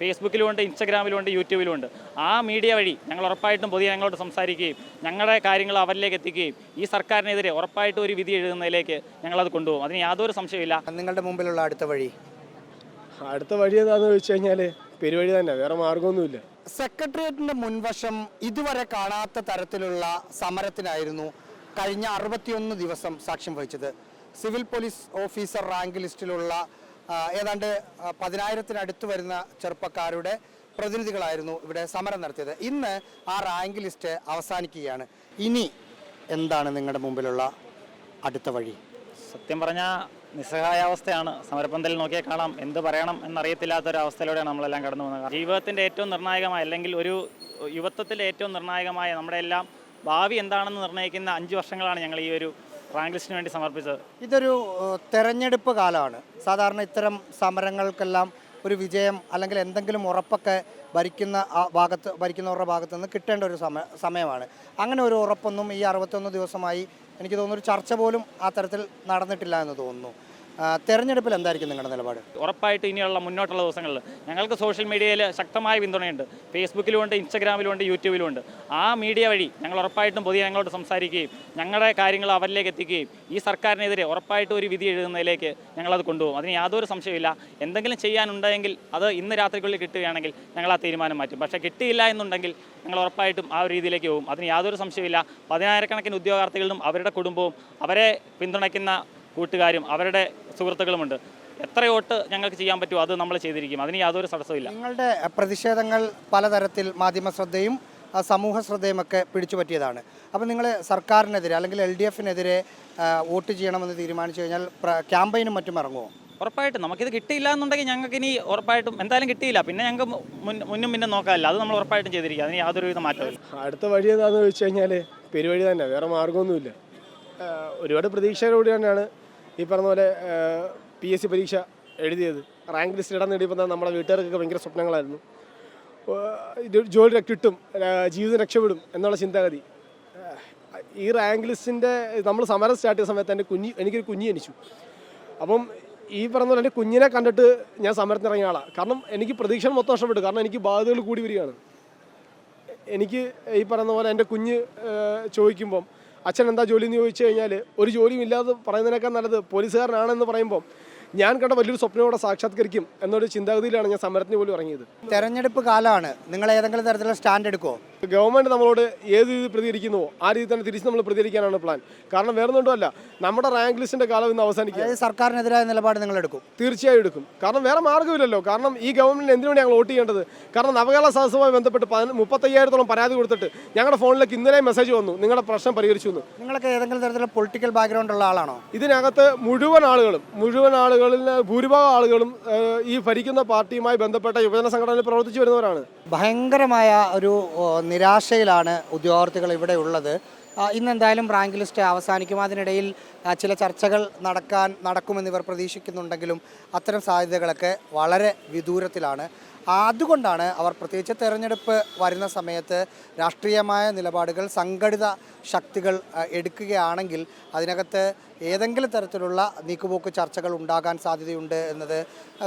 ഫേസ്ബുക്കിലുമുണ്ട് ഇൻസ്റ്റഗ്രാമിലുമുണ്ട് യൂട്യൂബിലുമുണ്ട് ആ മീഡിയ വഴി ഞങ്ങൾ ഉറപ്പായിട്ടും പൊതുജനങ്ങളോട് സംസാരിക്കുകയും ഞങ്ങളുടെ കാര്യങ്ങൾ അവരിലേക്ക് എത്തിക്കുകയും ഈ സർക്കാരിനെതിരെ ഉറപ്പായിട്ടും ഒരു വിധി എഴുതുന്നതിലേക്ക് ഞങ്ങളത് കൊണ്ടുപോകും. അതിന് യാതൊരു സംശയമില്ല നിങ്ങളുടെ മുമ്പിലുള്ള അടുത്ത വഴി? അടുത്ത വഴി എന്താണെന്ന് വെച്ച് കഴിഞ്ഞാൽ പെരുവഴി തന്നെ വേറെ മാർഗമൊന്നുമില്ല സെക്രട്ടേറിയറ്റിന്റെ മുൻവശം ഇതുവരെ കാണാത്ത തരത്തിലുള്ള സമരത്തിനായിരുന്നു കഴിഞ്ഞ അറുപത്തിയൊന്ന് ദിവസം സാക്ഷ്യം വഹിച്ചത്. സിവിൽ പോലീസ് ഓഫീസർ റാങ്ക് ലിസ്റ്റിലുള്ള ഏതാണ്ട് പതിനായിരത്തിനടുത്ത് വരുന്ന ചെറുപ്പക്കാരുടെ പ്രതിനിധികളായിരുന്നു ഇവിടെ സമരം നടത്തിയത്. ഇന്ന് ആ റാങ്ക് ലിസ്റ്റ് അവസാനിക്കുകയാണ്. ഇനി എന്താണ് നിങ്ങളുടെ മുമ്പിലുള്ള അടുത്ത വഴി? സത്യം പറഞ്ഞാൽ നിസ്സഹായാവസ്ഥയാണ് സമരപ്പന്തലിൽ നോക്കിയാൽ കാണാം. എന്ത് പറയണം എന്നറിയത്തില്ലാത്ത ഒരു അവസ്ഥയിലൂടെയാണ് നമ്മളെല്ലാം കടന്നു പോകുന്നത്. ജീവിതത്തിന്റെ ഏറ്റവും നിർണായകമായ അല്ലെങ്കിൽ ഒരു യുവത്വത്തിലെ ഏറ്റവും നിർണായകമായ നമ്മുടെ എല്ലാം ഭാവി എന്താണെന്ന് നിർണയിക്കുന്ന അഞ്ച് വർഷങ്ങളാണ് ഞങ്ങൾ ഈ ഒരു റാങ്ക് ലിസ്റ്റിന് വേണ്ടി സമർപ്പിച്ചത്? ഇതൊരു തെരഞ്ഞെടുപ്പ് കാലമാണ്. സാധാരണ ഇത്തരം സമരങ്ങൾക്കെല്ലാം ഒരു വിജയം അല്ലെങ്കിൽ എന്തെങ്കിലും ഉറപ്പൊക്കെ ഭരിക്കുന്ന ഭാഗത്ത് ഭരിക്കുന്നവരുടെ ഭാഗത്ത് നിന്ന് കിട്ടേണ്ട ഒരു സമയ സമയമാണ്. അങ്ങനെ ഒരു ഉറപ്പൊന്നും ഈ അറുപത്തൊന്ന് ദിവസമായി എനിക്ക് തോന്നുന്നു ഒരു ചർച്ച പോലും ആ തരത്തിൽ നടന്നിട്ടില്ല എന്ന് തോന്നുന്നു. തെരഞ്ഞെടുപ്പിൽ എന്തായിരിക്കും നിങ്ങളുടെ നിലപാട്? ഉറപ്പായിട്ട് ഇനിയുള്ള മുന്നോട്ടുള്ള ദിവസങ്ങളിൽ ഞങ്ങൾക്ക് സോഷ്യൽ മീഡിയയിൽ ശക്തമായ പിന്തുണയുണ്ട്. ഫേസ്ബുക്കിലുമുണ്ട് ഇൻസ്റ്റഗ്രാമിലുമുണ്ട് യൂട്യൂബിലുമുണ്ട്. ആ മീഡിയ വഴി ഞങ്ങൾ ഉറപ്പായിട്ടും പൊതുജനങ്ങളോട് സംസാരിക്കുകയും ഞങ്ങളുടെ കാര്യങ്ങൾ അവരിലേക്ക് എത്തിക്കുകയും ഈ സർക്കാരിനെതിരെ ഉറപ്പായിട്ടും ഒരു വിധി എഴുതുന്നതിലേക്ക് ഞങ്ങളത് കൊണ്ടുപോകും. അതിന് യാതൊരു സംശയമില്ല എന്തെങ്കിലും ചെയ്യാനുണ്ടെങ്കിൽ അത് ഇന്ന് രാത്രിക്കുള്ളിൽ കിട്ടുകയാണെങ്കിൽ ഞങ്ങൾ ആ തീരുമാനം മാറ്റും. പക്ഷേ കിട്ടിയില്ല എന്നുണ്ടെങ്കിൽ ഞങ്ങൾ ഉറപ്പായിട്ടും ആ ഒരു രീതിയിലേക്ക് പോകും. അതിന് യാതൊരു സംശയമില്ല പതിനായിരക്കണക്കിന് ഉദ്യോഗാർത്ഥികളും അവരുടെ കുടുംബവും അവരെ പിന്തുണയ്ക്കുന്ന കൂട്ടുകാരും അവരുടെ സുഹൃത്തുക്കളുമുണ്ട്. എത്ര വോട്ട് ഞങ്ങൾക്ക് ചെയ്യാൻ പറ്റുമോ അത് നമ്മൾ ചെയ്തിരിക്കും. അതിന് യാതൊരു തടസ്സമില്ല നിങ്ങളുടെ പ്രതിഷേധങ്ങൾ പലതരത്തിൽ മാധ്യമ ശ്രദ്ധയും സമൂഹ സമൂഹ ശ്രദ്ധയുമൊക്കെ പിടിച്ചു പറ്റിയതാണ്. അപ്പോൾ നിങ്ങൾ സർക്കാരിനെതിരെ അല്ലെങ്കിൽ എൽ ഡി എഫിനെതിരെ വോട്ട് ചെയ്യണമെന്ന് തീരുമാനിച്ചു കഴിഞ്ഞാൽ പ്ര- ക്യാമ്പയിനും മറ്റും ഇറങ്ങുമോ ഉറപ്പായിട്ടും. നമുക്കിത് കിട്ടിയില്ല എന്നുണ്ടെങ്കിൽ ഞങ്ങൾക്ക് ഇനി ഉറപ്പായിട്ടും എന്തായാലും കിട്ടിയില്ല. പിന്നെ ഞങ്ങൾക്ക് മുന്നും പിന്നെ നോക്കാമല്ല അത് നമ്മൾ ഉറപ്പായിട്ടും ചെയ്തിരിക്കുക അതിന് യാതൊരുവിധ മാറ്റമില്ല അടുത്ത വഴി എന്താണെന്ന് വെച്ച് കഴിഞ്ഞാൽ പെരുവഴി തന്നെ. വേറെ മാർഗമൊന്നുമില്ല ഒരുപാട് പ്രതീക്ഷയോടുകൂടി തന്നെയാണ് ഈ പറഞ്ഞ പോലെ പി എസ് സി പരീക്ഷ എഴുതിയത്. റാങ്ക് ലിസ്റ്റ് ഇടാൻ നേടിയപ്പോൾ നമ്മുടെ വീട്ടുകാർക്കൊക്കെ ഭയങ്കര സ്വപ്നങ്ങളായിരുന്നു. ഇത് ജോലി കിട്ടും ജീവിതം രക്ഷപ്പെടും എന്നുള്ള ചിന്താഗതി. ഈ റാങ്ക് ലിസ്റ്റിന്റെ നമ്മൾ സമരം സ്റ്റാർട്ട് ചെയ്ത സമയത്ത് എന്റെ കുഞ്ഞ് എനിക്കൊരു കുഞ്ഞ് ജനിച്ചു. അപ്പം ഈ പറഞ്ഞ പോലെ എന്റെ കുഞ്ഞിനെ കണ്ടിട്ട് ഞാൻ സമരത്തിന് ഇറങ്ങിയ ആളാണ് കാരണം എനിക്ക് പ്രതീക്ഷ മൊത്തം നഷ്ടപ്പെട്ടു. കാരണം എനിക്ക് ബാധ്യതകൾ കൂടി വരികയാണ്. എനിക്ക് ഈ പറയുന്ന പോലെ എന്റെ കുഞ്ഞ് ചോദിക്കുമ്പം അച്ഛൻ എന്താ ജോലി എന്ന് ചോദിച്ചു കഴിഞ്ഞാൽ ഒരു ജോലിയും ഇല്ലാതെ പറയുന്നതിനേക്കാൾ നല്ലത് പോലീസുകാരനാണെന്ന് പറയുമ്പം ഞാൻ കണ്ട വലിയൊരു സ്വപ്നയോടെ സാക്ഷാത്കരിക്കും എന്നൊരു ചിന്താഗതിയിലാണ് ഞാൻ സമരത്തിന് പോലും ഇറങ്ങിയത്. തെരഞ്ഞെടുപ്പ് കാലമാണ്. നിങ്ങൾ ഏതെങ്കിലും തരത്തിലുള്ള സ്റ്റാൻഡ് എടുക്കുമോ ഗവൺമെന്റ് നമ്മളോട് ഏത് രീതിയിൽ പ്രതികരിക്കുന്നുവോ ആ രീതി തന്നെ തിരിച്ച് നമ്മൾ പ്രതികരിക്കാനാണ് പ്ലാൻ കാരണം വേറെ ഒന്നുമല്ല നമ്മുടെ റാങ്ക് ലിസ്റ്റിന്റെ കാലം ഇന്ന് അവസാനിക്കുക. അതായത് സർക്കാരിനെതിരായ നിലപാട് നിങ്ങൾ എടുക്കും. തീർച്ചയായും എടുക്കും. കാരണം വേറെ മാർഗമില്ലല്ലോ. കാരണം ഈ ഗവൺമെന്റിന് എന്തിനു വേണ്ടി ഞങ്ങൾ വോട്ട് ചെയ്യേണ്ടത്? കാരണം നവകേരള സദസ്സുമായി ബന്ധപ്പെട്ട് മുപ്പത്തയ്യായിരത്തോളം പരാതി കൊടുത്തിട്ട് ഞങ്ങളുടെ ഫോണിലേക്ക് ഇന്നലെ മെസ്സേജ് വന്നു. നിങ്ങളുടെ പ്രശ്നം പരിഹരിച്ചു എന്ന്. നിങ്ങളൊക്കെ ഏതെങ്കിലും തരത്തിലുള്ള പൊളിറ്റിക്കൽ ബാക്ക്ഗ്രൗണ്ട് ഉള്ള ആളാണോ? ഇതിനകത്ത് മുഴുവൻ ആളുകളും മുഴുവൻ ആളുകളിൽ ഭൂരിഭാഗം ആളുകളും ഈ ഭരിക്കുന്ന പാർട്ടിയുമായി ബന്ധപ്പെട്ട യുവജന സംഘടനയിൽ പ്രവർത്തിച്ചു വരുന്നവരാണ്. ഭയങ്കരമായ ഒരു നിരാശയിലാണ് ഉദ്യോഗാർത്ഥികൾ ഇവിടെ ഉള്ളത്. ഇന്നെന്തായാലും റാങ്ക് ലിസ്റ്റ് അവസാനിക്കും. അതിനിടയിൽ ചില ചർച്ചകൾ നടക്കാൻ നടക്കുമെന്ന് ഇവർ പ്രതീക്ഷിക്കുന്നുണ്ടെങ്കിലും അത്തരം സാധ്യതകളൊക്കെ വളരെ വിദൂരത്തിലാണ്. അതുകൊണ്ടാണ് അവർ പ്രത്യേകിച്ച് തെരഞ്ഞെടുപ്പ് വരുന്ന സമയത്ത് രാഷ്ട്രീയമായ നിലപാടുകൾ സംഘടിത ശക്തികൾ എടുക്കുകയാണെങ്കിൽ അതിനകത്ത് ഏതെങ്കിലും തരത്തിലുള്ള നീക്കുപോക്ക് ചർച്ചകൾ ഉണ്ടാകാൻ സാധ്യതയുണ്ട് എന്നത്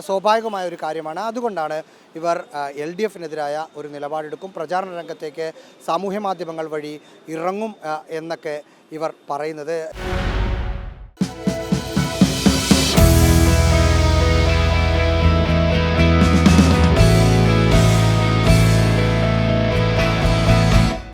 സ്വാഭാവികമായ ഒരു കാര്യമാണ്. അതുകൊണ്ടാണ് ഇവർ എൽ ഡി എഫിനെതിരായ ഒരു നിലപാടെടുക്കും പ്രചാരണ രംഗത്തേക്ക് സാമൂഹ്യ മാധ്യമങ്ങൾ വഴി ഇറങ്ങും എന്നൊക്കെ ഇവർ പറയുന്നത്.